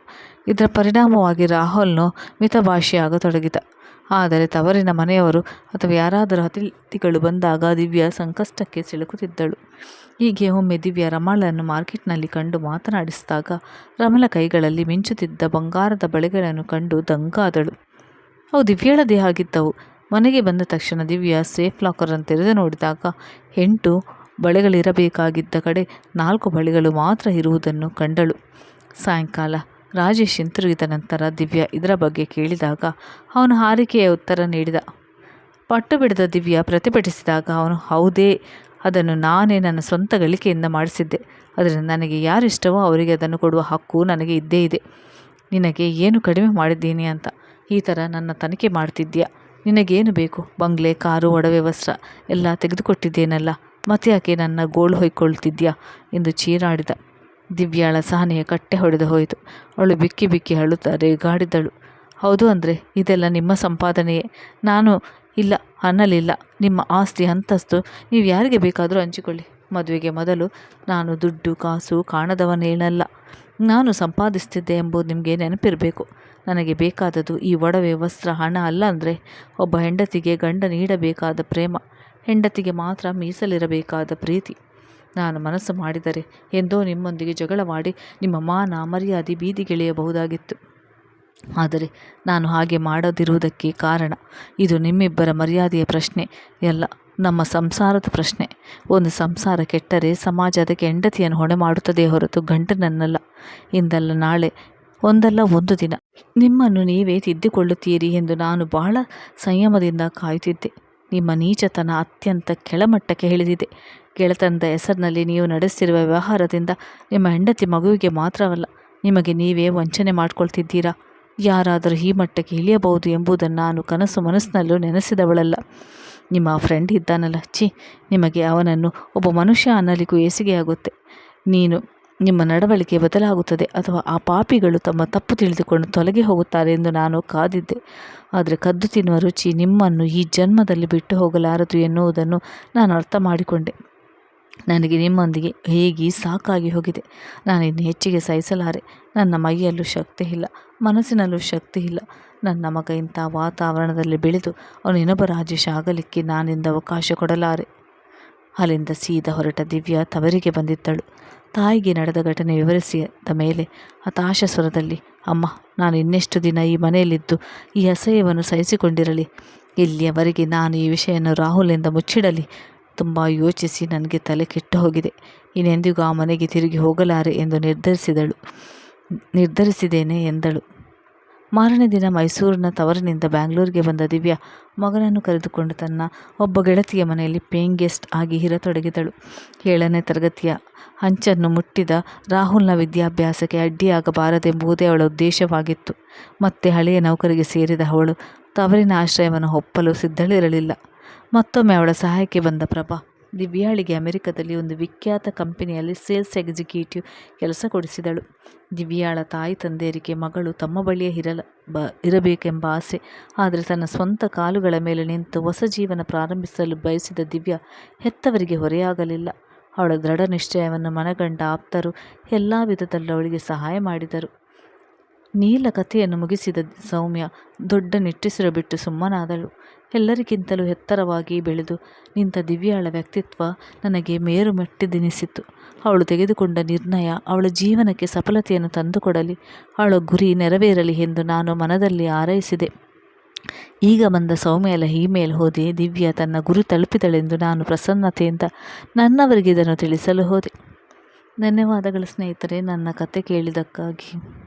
ಇದರ ಪರಿಣಾಮವಾಗಿ ರಾಹುಲ್ನು ಮಿತಭಾಷೆಯಾಗತೊಡಗಿದ. ಆದರೆ ತವರಿನ ಮನೆಯವರು ಅಥವಾ ಯಾರಾದರೂ ಅತಿಥಿಗಳು ಬಂದಾಗ ದಿವ್ಯಾ ಸಂಕಷ್ಟಕ್ಕೆ ಸಿಲುಕುತ್ತಿದ್ದಳು. ಹೀಗೆ ಒಮ್ಮೆ ದಿವ್ಯಾ ರಮಳನ್ನು ಮಾರ್ಕೆಟ್ನಲ್ಲಿ ಕಂಡು ಮಾತನಾಡಿಸಿದಾಗ ರಮಲ ಕೈಗಳಲ್ಲಿ ಮಿಂಚುತ್ತಿದ್ದ ಬಂಗಾರದ ಬಳೆಗಳನ್ನು ಕಂಡು ದಂಗಾದಳು. ಅವು ದಿವ್ಯಳದೇ ಆಗಿದ್ದವು ಮನೆಗೆ ಬಂದ ತಕ್ಷಣ ದಿವ್ಯಾ ಸೇಫ್ ಲಾಕರನ್ನು ತೆರೆದು ನೋಡಿದಾಗ ಎಂಟು ಬಳೆಗಳಿರಬೇಕಾಗಿದ್ದ ಕಡೆ ನಾಲ್ಕು ಬಳೆಗಳು ಮಾತ್ರ ಇರುವುದನ್ನು ಕಂಡಳು. ಸಾಯಂಕಾಲ ರಾಜೇಶ್ ಹಿಂತಿರುಗಿದ ನಂತರ ದಿವ್ಯಾ ಇದರ ಬಗ್ಗೆ ಕೇಳಿದಾಗ ಅವನು ಹಾರಿಕೆಯ ಉತ್ತರ ನೀಡಿದ. ಪಟ್ಟು ಬಿಡದ ದಿವ್ಯಾ ಪ್ರತಿಭಟಿಸಿದಾಗ ಅವನು, ಹೌದೇ, ಅದನ್ನು ನಾನೇ ನನ್ನ ಸ್ವಂತ ಗಳಿಕೆಯಿಂದ ಮಾಡಿಸಿದ್ದೆ. ಅದರಿಂದ ನನಗೆ ಯಾರಿಷ್ಟವೋ ಅವರಿಗೆ ಅದನ್ನು ಕೊಡುವ ಹಕ್ಕು ನನಗೆ ಇದ್ದೇ ಇದೆ. ನಿನಗೆ ಏನು ಕಡಿಮೆ ಮಾಡಿದ್ದೀನಿ ಅಂತ? ಈ ಥರ ನನ್ನ ತನಿಖೆ ಮಾಡ್ತಿದ್ಯಾ ನಿನಗೇನು ಬೇಕು? ಬಂಗ್ಲೆ, ಕಾರು, ಒಡವೆ, ವಸ್ತ್ರ ಎಲ್ಲ ತೆಗೆದುಕೊಟ್ಟಿದ್ದೇನಲ್ಲ? ಮತ್ತೆ ಯಾಕೆ ನನ್ನ ಗೋಳು ಹೊಯ್ಕೊಳ್ತಿದ್ಯಾ ಎಂದು ಚೀರಾಡಿದ. ದಿವ್ಯಾಳ ಸಹನೆಯ ಕಟ್ಟೆ ಹೊಡೆದು ಹೋಯಿತು. ಅವಳು ಬಿಕ್ಕಿ ಬಿಕ್ಕಿ ಅಳುತ್ತಾ ರೇಗಾಡಿದಳು ಹೌದು ಅಂದರೆ, ಇದೆಲ್ಲ ನಿಮ್ಮ ಸಂಪಾದನೆಯೇ? ನಾನು ಇಲ್ಲ, ಅನ್ನಲಿಲ್ಲ. ನಿಮ್ಮ ಆಸ್ತಿ ಅಂತಸ್ತು, ನೀವು ಯಾರಿಗೆ ಬೇಕಾದರೂ ಹಂಚಿಕೊಳ್ಳಿ. ಮದುವೆಗೆ ಮೊದಲು ನಾನು ದುಡ್ಡು, ಕಾಸು ಕಾಣದವನೇನಲ್ಲ ನಾನು ಸಂಪಾದಿಸ್ತಿದ್ದೆ ಎಂಬುದು ನಿಮಗೆ ನೆನಪಿರಬೇಕು. ನನಗೆ ಬೇಕಾದದ್ದು ಈ ಒಡವೆ, ವಸ್ತ್ರ, ಹಣ ಅಲ್ಲ ಅಂದರೆ, ಒಬ್ಬ ಹೆಂಡತಿಗೆ ಗಂಡ ನೀಡಬೇಕಾದ ಪ್ರೇಮ. ಹೆಂಡತಿಗೆ ಮಾತ್ರ ಮೀಸಲಿರಬೇಕಾದ ಪ್ರೀತಿ. ನಾನು ಮನಸ್ಸು ಮಾಡಿದರೆ ಎಂದೋ ನಿಮ್ಮೊಂದಿಗೆ ಜಗಳವಾಡಿ ನಿಮ್ಮ ಮಾನ ಮರ್ಯಾದೆ ಬೀದಿಗೆಳೆಯಬಹುದಾಗಿತ್ತು. ಆದರೆ ನಾನು ಹಾಗೆ ಮಾಡದಿರುವುದಕ್ಕೆ ಕಾರಣ ಇದು ನಿಮ್ಮಿಬ್ಬರ ಮರ್ಯಾದೆಯ ಪ್ರಶ್ನೆ, ಎಲ್ಲ ನಮ್ಮ ಸಂಸಾರದ ಪ್ರಶ್ನೆ. ಒಂದು ಸಂಸಾರ ಕೆಟ್ಟರೆ ಸಮಾಜ ಅದಕ್ಕೆ ಹೆಂಡತಿಯನ್ನು ಹೊಣೆ ಮಾಡುತ್ತದೆ ಹೊರತು ಗಂಡನನ್ನಲ್ಲ. ಇಂದಲ್ಲ ನಾಳೆ, ಒಂದಲ್ಲ ಒಂದು ದಿನ. ನಿಮ್ಮನ್ನು ನೀವೇ ತಿದ್ದಿಕೊಳ್ಳುತ್ತೀರಿ ಎಂದು ನಾನು ಬಹಳ ಸಂಯಮದಿಂದ ಕಾಯುತ್ತಿದ್ದೆ ನಿಮ್ಮ ನೀಚತನ ಅತ್ಯಂತ ಕೆಳಮಟ್ಟಕ್ಕೆ ಇಳಿದಿದೆ. ಗೆಳೆತನದ ಹೆಸರಿನಲ್ಲಿ ನೀವು ನಡೆಸ್ತಿರುವ ವ್ಯವಹಾರದಿಂದ ನಿಮ್ಮ ಹೆಂಡತಿ ಮಗುವಿಗೆ ಮಾತ್ರವಲ್ಲ, ನಿಮಗೆ ನೀವೇ ವಂಚನೆ ಮಾಡಿಕೊಳ್ತಿದ್ದೀರಾ? ಯಾರಾದರೂ ಈ ಮಟ್ಟಕ್ಕೆ ಇಳಿಯಬಹುದು ಎಂಬುದನ್ನು ನಾನು ಕನಸು ಮನಸ್ಸಿನಲ್ಲೂ ನೆನೆಸಿದವಳಲ್ಲ. ನಿಮ್ಮ ಫ್ರೆಂಡ್ ಇದ್ದಾನಲ್ಲ, ಛೀ, ನಿಮಗೆ ಅವನನ್ನು ಒಬ್ಬ ಮನುಷ್ಯ ಅನ್ನಲಿಗೂ ಆಗುತ್ತೆ ನೀನು ನಿಮ್ಮ ನಡವಳಿಕೆ ಬದಲಾಗುತ್ತದೆ ಅಥವಾ ಆ ಪಾಪಿಗಳು ತಮ್ಮ ತಪ್ಪು ತಿಳಿದುಕೊಂಡು ತೊಲಗಿ ಹೋಗುತ್ತಾರೆ ಎಂದು ನಾನು ಕಾದಿದ್ದೆ. ಆದರೆ ಕದ್ದು ತಿನ್ನುವ ರುಚಿ ನಿಮ್ಮನ್ನು ಈ ಜನ್ಮದಲ್ಲಿ ಬಿಟ್ಟು ಹೋಗಲಾರದು ಎನ್ನುವುದನ್ನು ನಾನು ಅರ್ಥ ಮಾಡಿಕೊಂಡೆ. ನನಗೆ ನಿಮ್ಮೊಂದಿಗೆ ಹೇಗೆ ಸಾಕಾಗಿ ಹೋಗಿದೆ. ನಾನಿನ್ನು ಹೆಚ್ಚಿಗೆ ಸಹಿಸಲಾರೆ. ನನ್ನ ಮೈಯಲ್ಲೂ ಶಕ್ತಿ ಇಲ್ಲ, ಮನಸ್ಸಿನಲ್ಲೂ ಶಕ್ತಿ ಇಲ್ಲ. ನನ್ನ ಮಗ ಇಂಥ ವಾತಾವರಣದಲ್ಲಿ ಬೆಳೆದು ಅವನು ಇನ್ನೊಬ್ಬ ರಾಜೇಶ ಆಗಲಿಕ್ಕೆ ನಾನಿಂದ ಅವಕಾಶ ಕೊಡಲಾರೆ. ಅಲ್ಲಿಂದ ಸೀದಾ ಹೊರಟ ದಿವ್ಯಾ ತವರಿಗೆ ಬಂದಿದ್ದಳು. ತಾಯಿಗೆ ನಡೆದ ಘಟನೆ ವಿವರಿಸಿದ ಮೇಲೆ ಹತಾಶ ಸ್ವರದಲ್ಲಿ ಅಮ್ಮ, ನಾನು ಇನ್ನೆಷ್ಟು ದಿನ ಈ ಮನೆಯಲ್ಲಿದ್ದು ಈ ಅಸಹ್ಯವನ್ನು ಸಹಿಸಿಕೊಂಡಿರಲಿ. ಇಲ್ಲಿಯವರೆಗೆ ನಾನು ಈ ವಿಷಯವನ್ನು ರಾಹುಲಿಂದ ಮುಚ್ಚಿಡಲಿ. ತುಂಬ ಯೋಚಿಸಿ ನನಗೆ ತಲೆ ಕೆಟ್ಟು ಹೋಗಿದೆ. ಇನ್ನೆಂದಿಗೂ ಆ ಮನೆಗೆ ತಿರುಗಿ ಹೋಗಲಾರೆ ಎಂದು ನಿರ್ಧರಿಸಿದಳು. ನಿರ್ಧರಿಸಿದ್ದೇನೆ ಎಂದಳು. ಮಾರನೇ ದಿನ ಮೈಸೂರಿನ ತವರಿನಿಂದ ಬ್ಯಾಂಗ್ಳೂರಿಗೆ ಬಂದ ದಿವ್ಯಾ ಮಗನನ್ನು ಕರೆದುಕೊಂಡು ತನ್ನ ಒಬ್ಬ ಗೆಳತಿಯ ಮನೆಯಲ್ಲಿ ಪೇಯಿಂಗ್ ಗೆಸ್ಟ್ ಆಗಿ ಹಿರತೊಡಗಿದಳು ಏಳನೇ ತರಗತಿಯ ಹಂಚನ್ನು ಮುಟ್ಟಿದ ರಾಹುಲ್ನ ವಿದ್ಯಾಭ್ಯಾಸಕ್ಕೆ ಅಡ್ಡಿಯಾಗಬಾರದೆಂಬುದೇ ಅವಳ ಉದ್ದೇಶವಾಗಿತ್ತು. ಮತ್ತೆ ಹಳೆಯ ನೌಕರಿಗೆ ಸೇರಿದ ಅವಳು ತವರಿನ ಆಶ್ರಯವನ್ನು ಒಪ್ಪಲು ಸಿದ್ಧಳಿರಲಿಲ್ಲ. ಮತ್ತೊಮ್ಮೆ ಅವಳ ಸಹಾಯಕ್ಕೆ ಬಂದ ಪ್ರಭಾ, ದಿವ್ಯಾಳಿಗೆ ಅಮೆರಿಕದಲ್ಲಿ ಒಂದು ವಿಖ್ಯಾತ ಕಂಪನಿಯಲ್ಲಿ ಸೇಲ್ಸ್ ಎಕ್ಸಿಕ್ಯೂಟಿವ್ ಕೆಲಸ ಕೊಡಿಸಿದಳು. ದಿವ್ಯಾಳ ತಾಯಿ ತಂದೆಯರಿಗೆ ಮಗಳು ತಮ್ಮ ಬಳಿಯೇ ಇರಲ, ಬ, ಇರಬೇಕೆಂಬ ಆಸೆ. ಆದರೆ ತನ್ನ ಸ್ವಂತ ಕಾಲುಗಳ ಮೇಲೆ ನಿಂತು ಹೊಸ ಜೀವನ ಪ್ರಾರಂಭಿಸಲು ಬಯಸಿದ ದಿವ್ಯಾ ಹೆತ್ತವರಿಗೆ ಹೊರೆಯಾಗಲಿಲ್ಲ. ಅವಳ ದೃಢ ನಿಶ್ಚಯವನ್ನು ಮನಗಂಡ ಆಪ್ತರು ಎಲ್ಲ ವಿಧದಲ್ಲೂ ಅವಳಿಗೆ ಸಹಾಯ ಮಾಡಿದರು. ನೀಲ ಕಥೆಯನ್ನು ಮುಗಿಸಿದ ಸೌಮ್ಯ ದೊಡ್ಡ ನಿಟ್ಟುಸಿರು ಬಿಟ್ಟು ಸುಮ್ಮನಾದಳು. ಎಲ್ಲರಿಗಿಂತಲೂ ಎತ್ತರವಾಗಿ ಬೆಳೆದು ನಿಂತ ದಿವ್ಯಾಳ ವ್ಯಕ್ತಿತ್ವ ನನಗೆ ಮೇರು ಮೆಟ್ಟಿದೆನಿಸಿತು ಅವಳು ತೆಗೆದುಕೊಂಡ ನಿರ್ಣಯ ಅವಳ ಜೀವನಕ್ಕೆ ಸಫಲತೆಯನ್ನು ತಂದುಕೊಡಲಿ, ಅವಳ ಗುರಿ ನೆರವೇರಲಿ ಎಂದು ನಾನು ಮನದಲ್ಲಿ ಹಾರೈಸಿದೆ. ಈಗ ಬಂದ ಸೌಮ್ಯಲ ಇಮೇಲ್ ಹೋದೆ ದಿವ್ಯ ತನ್ನ ಗುರಿ ತಲುಪಿದಳೆಂದು ನಾನು ಪ್ರಸನ್ನತೆಯಿಂದ ನನ್ನವರಿಗೆ ಇದನ್ನು ತಿಳಿಸಲು ಹೋದೆ. ಧನ್ಯವಾದಗಳು ಸ್ನೇಹಿತರೆ, ನನ್ನ ಕತೆ ಕೇಳಿದ್ದಕ್ಕಾಗಿ.